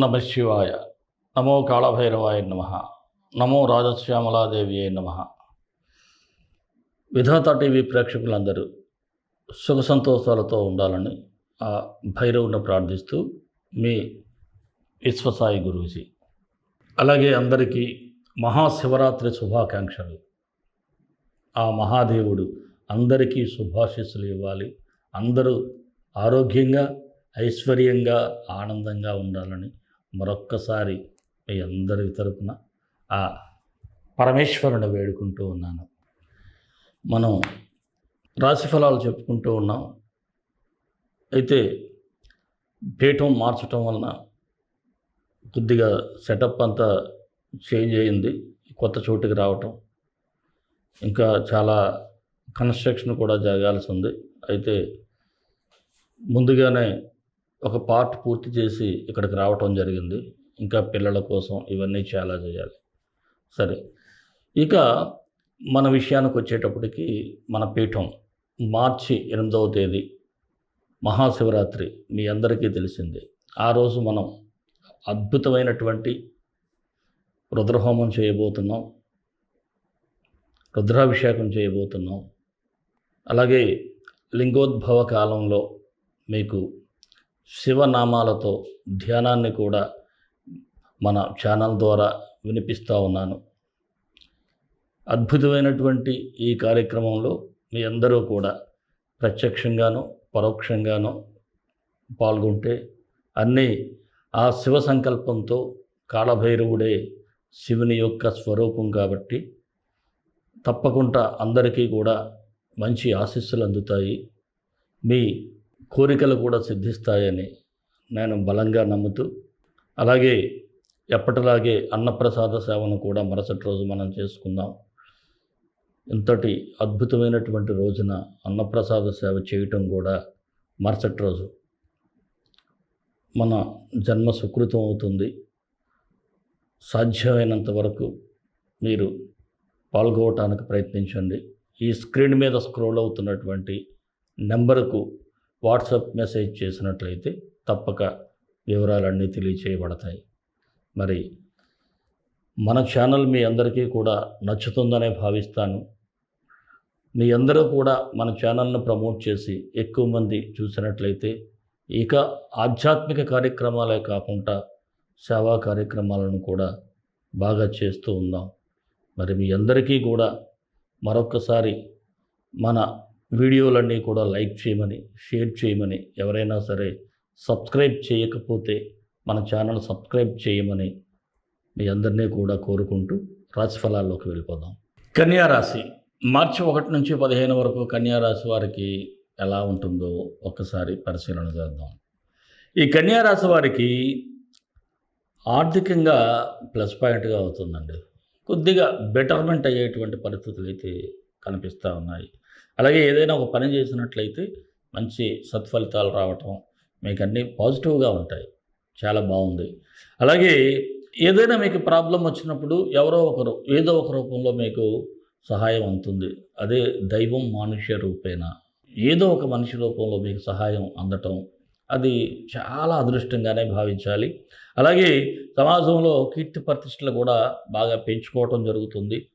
నమ శివాయ. నమో కాళభైరవాయ నమ. నమో రాజశ్యామలాదేవి నమ. విధాత టీవీ ప్రేక్షకులందరూ సుఖ సంతోషాలతో ఉండాలని ఆ భైరవుని ప్రార్థిస్తూ మీ విశ్వసాయి గురూజీ. అలాగే అందరికీ మహాశివరాత్రి శుభాకాంక్షలు. ఆ మహాదేవుడు అందరికీ శుభాశీస్సులు ఇవ్వాలి. అందరూ ఆరోగ్యంగా ఐశ్వర్యంగా ఆనందంగా ఉండాలని మరొక్కసారి మీ అందరి తరపున ఆ పరమేశ్వరుని వేడుకుంటూ ఉన్నాను. మనం రాశి ఫలాలు చెప్పుకుంటూ ఉన్నాం. అయితే పీఠం మార్చటం వలన కొద్దిగా సెటప్ అంతా చేంజ్ అయింది. కొత్త చోటుకి రావటం. ఇంకా చాలా కన్స్ట్రక్షన్ కూడా జరగాల్సి ఉంది. అయితే ముందుగానే ఒక పార్ట్ పూర్తి చేసి ఇక్కడికి రావటం జరిగింది. ఇంకా పిల్లల కోసం ఇవన్నీ చాలా చేయాలి. సరే. ఇక మన విషయానికి వచ్చేటప్పటికి మన పీఠం మార్చి ఎనిమిదవ తేదీ మహాశివరాత్రి మీ అందరికీ తెలిసిందే. ఆ రోజు మనం అద్భుతమైనటువంటి రుద్రహోమం చేయబోతున్నాం. రుద్రాభిషేకం చేయబోతున్నాం. అలాగే లింగోద్భవ కాలంలో మీకు శివనామాలతో ధ్యానాన్ని కూడా మన ఛానల్ ద్వారా వినిపిస్తూ ఉన్నాను. అద్భుతమైనటువంటి ఈ కార్యక్రమంలో మీ అందరూ కూడా ప్రత్యక్షంగాను పరోక్షంగాను పాల్గొంటే అన్నీ ఆ శివ సంకల్పంతో కాళభైరవుడే శివుని యొక్క స్వరూపం కాబట్టి తప్పకుండా అందరికీ కూడా మంచి ఆశీస్సులు అందుతాయి. మీ కోరికలు కూడా సిద్ధిస్తాయని నేను బలంగా నమ్ముతూ అలాగే ఎప్పటిలాగే అన్నప్రసాద సేవను కూడా మరుసటి రోజు మనం చేసుకుందాం. ఇంతటి అద్భుతమైనటువంటి రోజున అన్నప్రసాద సేవ చేయటం కూడా మరుసటి రోజు. మన జన్మ సుకృతం అవుతుంది. సాధ్యమైనంత వరకు మీరు పాల్గొవటానికి ప్రయత్నించండి. ఈ స్క్రీన్ మీద స్క్రోల్ అవుతున్నటువంటి నెంబర్కు వాట్సాప్ మెసేజ్ చేసినట్లయితే తప్పక వివరాలన్నీ తెలియచేయబడతాయి. మరి మన ఛానల్ మీ అందరికీ కూడా నచ్చుతుందనే భావిస్తాను. మీ అందరూ కూడా మన ఛానల్ను ప్రమోట్ చేసి ఎక్కువ మంది చూసినట్లయితే ఇక ఆధ్యాత్మిక కార్యక్రమాలే కాకుండా సేవా కార్యక్రమాలను కూడా బాగా చేస్తూ ఉన్నాం మరి మీ అందరికీ కూడా మరొక్కసారి మన వీడియోలన్నీ కూడా లైక్ చేయమని షేర్ చేయమని ఎవరైనా సరే సబ్స్క్రైబ్ చేయకపోతే మన ఛానల్ సబ్స్క్రైబ్ చేయమని మీ అందరినీ కూడా కోరుకుంటూ రాశి ఫలాల్లోకి వెళ్ళిపోదాం కన్యారాశి మార్చి ఒకటి నుంచి పదిహేను వరకు కన్యారాశి వారికి ఎలా ఉంటుందో ఒక్కసారి పరిశీలన చేద్దాం. ఈ కన్యారాశి వారికి ఆర్థికంగా ప్లస్ పాయింట్గా అవుతుందండి. కొద్దిగా బెటర్మెంట్ అయ్యేటువంటి పరిస్థితులు అయితే కనిపిస్తూ ఉన్నాయి. అలాగే ఏదైనా ఒక పని చేసినట్లయితే మంచి సత్ఫలితాలు రావటం మీకు అన్నీ పాజిటివ్గా ఉంటాయి. చాలా బాగుంది. అలాగే ఏదైనా మీకు ప్రాబ్లం వచ్చినప్పుడు ఎవరో ఒకరు ఏదో ఒక రూపంలో మీకు సహాయం అందుతుంది అదే దైవం మానుష్య రూపేణ. ఏదో ఒక మనిషి రూపంలో మీకు సహాయం అందటం అది చాలా అదృష్టంగానే భావించాలి. అలాగే సమాజంలో కీర్తి ప్రతిష్టలు కూడా బాగా పెంచుకోవటం జరుగుతుంది.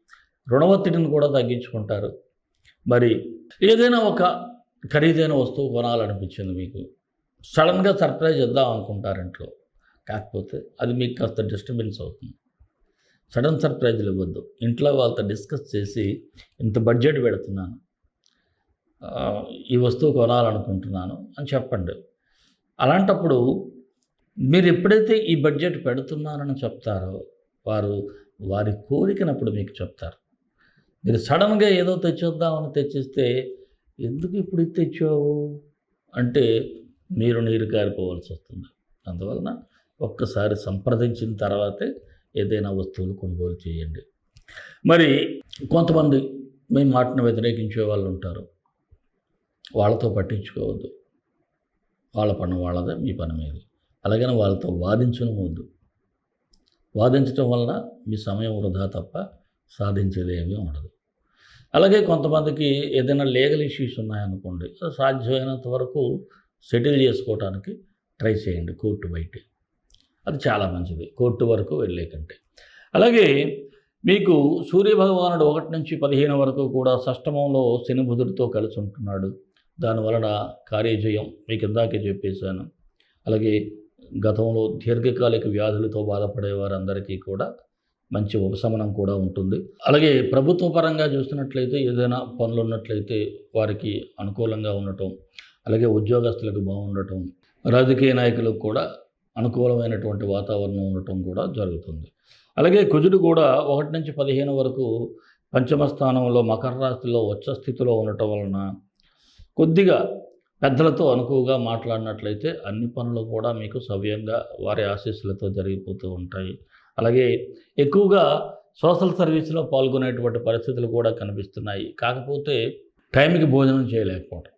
రుణవత్తిడిని కూడా తగ్గించుకుంటారు. మరి ఏదైనా ఒక ఖరీదైన వస్తువు కొనాలనిపించింది మీకు? సడన్గా సర్ప్రైజ్ ఇద్దాం అనుకుంటారు ఇంట్లో. కాకపోతే అది మీకు కాస్త డిస్టర్బెన్స్ అవుతుంది. సడన్ సర్ప్రైజ్లు ఇవ్వద్దు. ఇంట్లో వాళ్ళతో డిస్కస్ చేసి ఇంత బడ్జెట్ పెడుతున్నాను ఈ వస్తువు కొనాలనుకుంటున్నాను అని చెప్పండి. అలాంటప్పుడు మీరు ఎప్పుడైతే ఈ బడ్జెట్ పెడుతున్నానని చెప్తారో వారు వారి కోరికనప్పుడు మీకు చెప్తారు. మీరు సడన్గా ఏదో తెచ్చేద్దామని తెచ్చిస్తే ఎందుకు ఇప్పుడు ఇది తెచ్చావు? అంటే మీరు నీరు కారిపోవాల్సి వస్తుంది. అందువలన ఒక్కసారి సంప్రదించిన తర్వాతే ఏదైనా వస్తువులు కొనుగోలు చేయండి. మరి కొంతమంది మీ మాటను వ్యతిరేకించే వాళ్ళు ఉంటారు. వాళ్ళతో పట్టించుకోవద్దు. వాళ్ళ పని వాళ్ళదే మీ పని మీది. అలాగని వాళ్ళతో వాదించడం వద్దు. వాదించడం వలన మీ సమయం వృధా తప్ప సాధించేది ఏమీ ఉండదు. అలాగే కొంతమందికి ఏదైనా లీగల్ ఇష్యూస్ ఉన్నాయనుకోండి అది సాధ్యమైనంత వరకు సెటిల్ చేసుకోవడానికి ట్రై చేయండి కోర్టు బయట. అది చాలా మంచిది కోర్టు వరకు వెళ్ళే కంటే. అలాగే మీకు సూర్యభగవానుడు ఒకటి నుంచి పదిహేను వరకు కూడా షష్టమంలో శనిబుధుడితో కలిసి ఉంటున్నాడు. దానివలన కార్యజయం మీకు ఇందాకే చెప్పేశాను. అలాగే గతంలో దీర్ఘకాలిక వ్యాధులతో బాధపడే వారందరికీ కూడా మంచి ఉపశమనం కూడా ఉంటుంది. అలాగే ప్రభుత్వ పరంగా చూసినట్లయితే ఏదైనా పనులు ఉన్నట్లయితే వారికి అనుకూలంగా ఉండటం అలాగే ఉద్యోగస్తులకు బాగుండటం రాజకీయ నాయకులకు కూడా అనుకూలమైనటువంటి వాతావరణం ఉండటం కూడా జరుగుతుంది. అలాగే కుజుడు కూడా ఒకటి నుంచి పదిహేను వరకు పంచమ స్థానంలో మకర రాశిలో వచ్చ స్థితిలో ఉండటం వలన కొద్దిగా పెద్దలతో అనుకువగా మాట్లాడినట్లయితే అన్ని పనులు కూడా మీకు సవ్యంగా వారి ఆశీస్సులతో జరిగిపోతూ ఉంటాయి. అలాగే ఎక్కువగా సోషల్ సర్వీస్లో పాల్గొనేటువంటి పరిస్థితులు కూడా కనిపిస్తున్నాయి. కాకపోతే టైంకి భోజనం చేయలేకపోవడం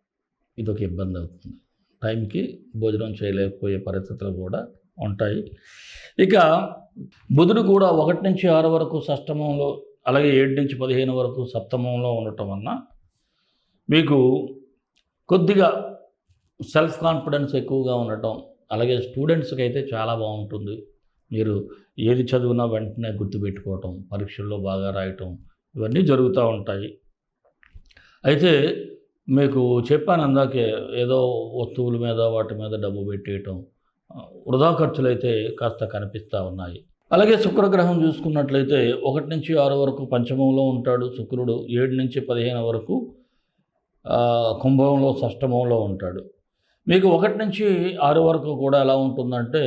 ఇది ఒక ఇబ్బంది అవుతుంది. టైంకి భోజనం చేయలేకపోయే పరిస్థితులు కూడా ఉంటాయి. ఇక బుధుడు కూడా ఒకటి నుంచి ఆరు వరకు సష్టమంలో అలాగే ఏడు నుంచి పదిహేను వరకు సప్తమంలో ఉండటం వలన మీకు కొద్దిగా సెల్ఫ్ కాన్ఫిడెన్స్ ఎక్కువగా ఉండటం అలాగే స్టూడెంట్స్కి అయితే చాలా బాగుంటుంది. మీరు ఏది చదివినా వెంటనే గుర్తుపెట్టుకోవటం పరీక్షల్లో బాగా రాయటం ఇవన్నీ జరుగుతూ ఉంటాయి. అయితే మీకు చెప్పాను అందాకే ఏదో వస్తువుల మీద వాటి మీద డబ్బు పెట్టేయటం వృధా ఖర్చులు అయితే కాస్త కనిపిస్తూ ఉన్నాయి. అలాగే శుక్రగ్రహం చూసుకున్నట్లయితే ఒకటి నుంచి ఆరు వరకు పంచమంలో ఉంటాడు శుక్రుడు ఏడు నుంచి పదిహేను వరకు కుంభంలో షష్టమంలో ఉంటాడు. మీకు ఒకటి నుంచి ఆరు వరకు కూడా ఎలా ఉంటుందంటే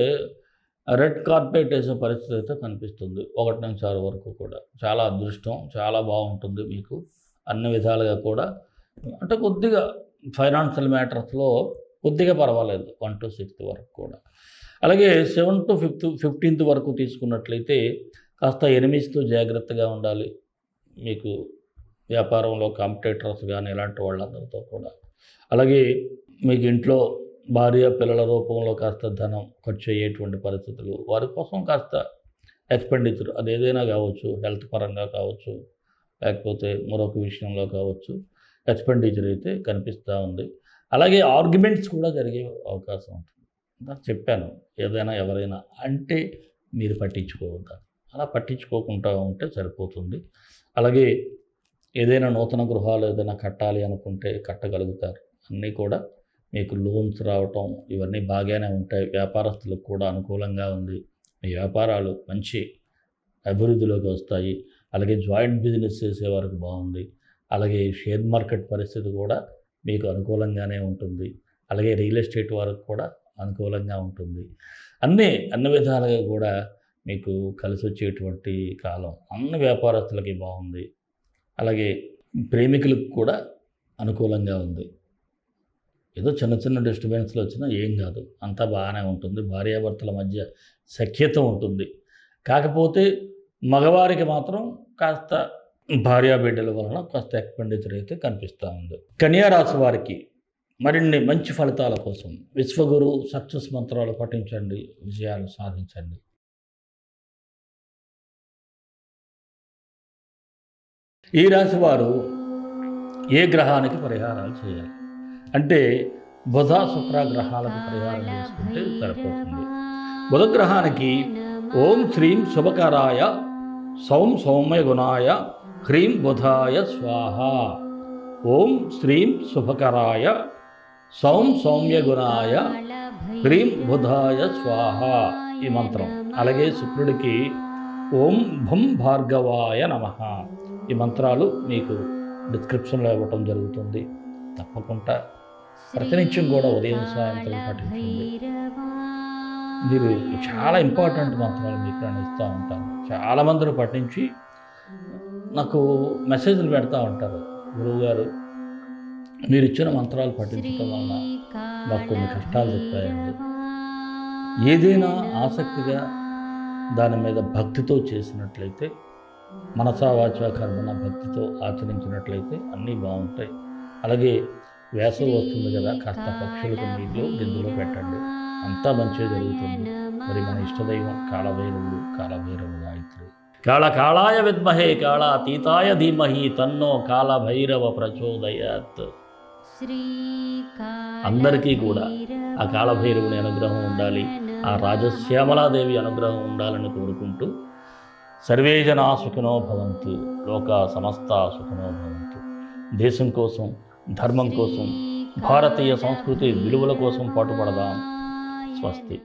రెడ్ కార్పెట్ వేసే పరిస్థితి అయితే కనిపిస్తుంది. ఒకటి నుంచి ఆరు వరకు కూడా. చాలా అదృష్టం చాలా బాగుంటుంది మీకు. అన్ని విధాలుగా కూడా. అంటే కొద్దిగా ఫైనాన్షియల్ మ్యాటర్స్లో కొద్దిగా పర్వాలేదు. వన్ టు సిక్స్త్ వరకు కూడా. అలాగే సెవెన్ టు ఫిఫ్త్ ఫిఫ్టీన్త్ వరకు తీసుకున్నట్లయితే కాస్త ఎనిమిస్తో జాగ్రత్తగా ఉండాలి. మీకు వ్యాపారంలో కాంపిటేటర్స్ కానీ ఇలాంటి వాళ్ళందరితో కూడా. అలాగే మీకు ఇంట్లో భార్య పిల్లల రూపంలో కాస్త ధనం ఖర్చు అయ్యేటువంటి పరిస్థితులు. వారి కోసం కాస్త ఎక్స్పెండిచర్ అది ఏదైనా కావచ్చు హెల్త్ పరంగా కావచ్చు లేకపోతే మరొక విషయంలో కావచ్చు ఎక్స్పెండిచర్ అయితే కనిపిస్తూ ఉంది. అలాగే ఆర్గ్యుమెంట్స్ కూడా జరిగే అవకాశం ఉంటుంది. చెప్పాను ఏదైనా ఎవరైనా అంటే మీరు పట్టించుకోవద్దా? అలా పట్టించుకోకుండా ఉంటే సరిపోతుంది. అలాగే ఏదైనా నూతన గృహాలు ఏదైనా కట్టాలి అనుకుంటే కట్టగలుగుతారు. అన్నీ కూడా మీకు లోన్స్ రావటం ఇవన్నీ బాగానే ఉంటాయి. వ్యాపారస్తులకు కూడా అనుకూలంగా ఉంది. మీ వ్యాపారాలు మంచి అభివృద్ధిలోకి వస్తాయి. అలాగే జాయింట్ బిజినెస్ చేసే వారికి బాగుంది. అలాగే షేర్ మార్కెట్ పరిస్థితి కూడా మీకు అనుకూలంగానే ఉంటుంది. అలాగే రియల్ ఎస్టేట్ వారికి కూడా అనుకూలంగా ఉంటుంది. అన్నీ అన్ని విధాలుగా కూడా మీకు కలిసి వచ్చేటువంటి కాలం. అన్ని వ్యాపారస్తులకి బాగుంది. అలాగే ప్రేమికులకు కూడా అనుకూలంగా ఉంది. ఏదో చిన్న చిన్న డిస్టర్బెన్స్లు వచ్చినా ఏం కాదు. అంతా బాగానే ఉంటుంది. భార్యాభర్తల మధ్య సఖ్యత ఉంటుంది. కాకపోతే మగవారికి మాత్రం కాస్త భార్యా బిడ్డల వలన కాస్త ఎక్స్పెండిచర్ అయితే కనిపిస్తూ ఉంది. కన్యారాశి వారికి మరిన్ని మంచి ఫలితాల కోసం విశ్వగురు సక్సెస్ మంత్రాలు పఠించండి. విజయాలు సాధించండి. ఈ రాశి వారు ఏ గ్రహానికి పరిహారాలు చేయాలి? అంటే బుధ శుక్ర ప్రయాణం పరిహారం చేసుకుంటే సరిపోతుంది. బుధగ్రహానికి ఓం శ్రీం శుభకరాయ సౌం సౌమ్య గుణాయ హ్రీం బుధాయ స్వాహ. ఓం శ్రీం శుభకరాయ సౌం సౌమ్య గుణాయ హ్రీం బుధాయ స్వాహ. ఈ మంత్రం. అలాగే శుక్రుడికి ఓం భం భార్గవాయ నమ. ఈ మంత్రాలు మీకు డిస్క్రిప్షన్లో ఇవ్వటం జరుగుతుంది. తప్పకుండా ప్రతినిత్యం కూడా ఉదయం సాయంత్రం పఠించండి మీరు చాలా ఇంపార్టెంట్ మంత్రాలు మీకు నేను ఇస్తూ ఉంటాను. చాలామందిని పఠించి నాకు మెసేజ్లు పెడతా ఉంటారు. గురువుగారు మీరు ఇచ్చిన మంత్రాలు పఠించడం వలన మాకు కొన్ని కష్టాలు చెప్పాయండి. ఏదైనా ఆసక్తిగా దాని మీద భక్తితో చేసినట్లయితే మనసా వాచ కర్మణ భక్తితో ఆచరించినట్లయితే అన్నీ బాగుంటాయి. అలాగే వేసవి వస్తుంది కదా కాస్త పక్షులకు నీళ్ళు గిందులో పెట్టండి. అంతా మంచిగా జరుగుతుంది. మరి మన ఇష్టదైవం కాళభైరవుడు కాళభైరవ గాయత్రి. కాళ కాళాయ విద్మహే కాళాతీతాయ ధీమహి తన్నో కాళభైరవ ప్రచోదయాత్. అందరికీ కూడా కూడా ఆ కాళభైరవుని అనుగ్రహం ఉండాలి ఆ రాజశ్యామలాదేవి అనుగ్రహం ఉండాలని కోరుకుంటూ సర్వే జనా సుఖినో భవంతు లోక సమస్త సుఖినో భవంతు. దేశం కోసం ధర్మం కోసం భారతీయ సంస్కృతి విలువల కోసం పాటుపడదాం. స్వస్తి.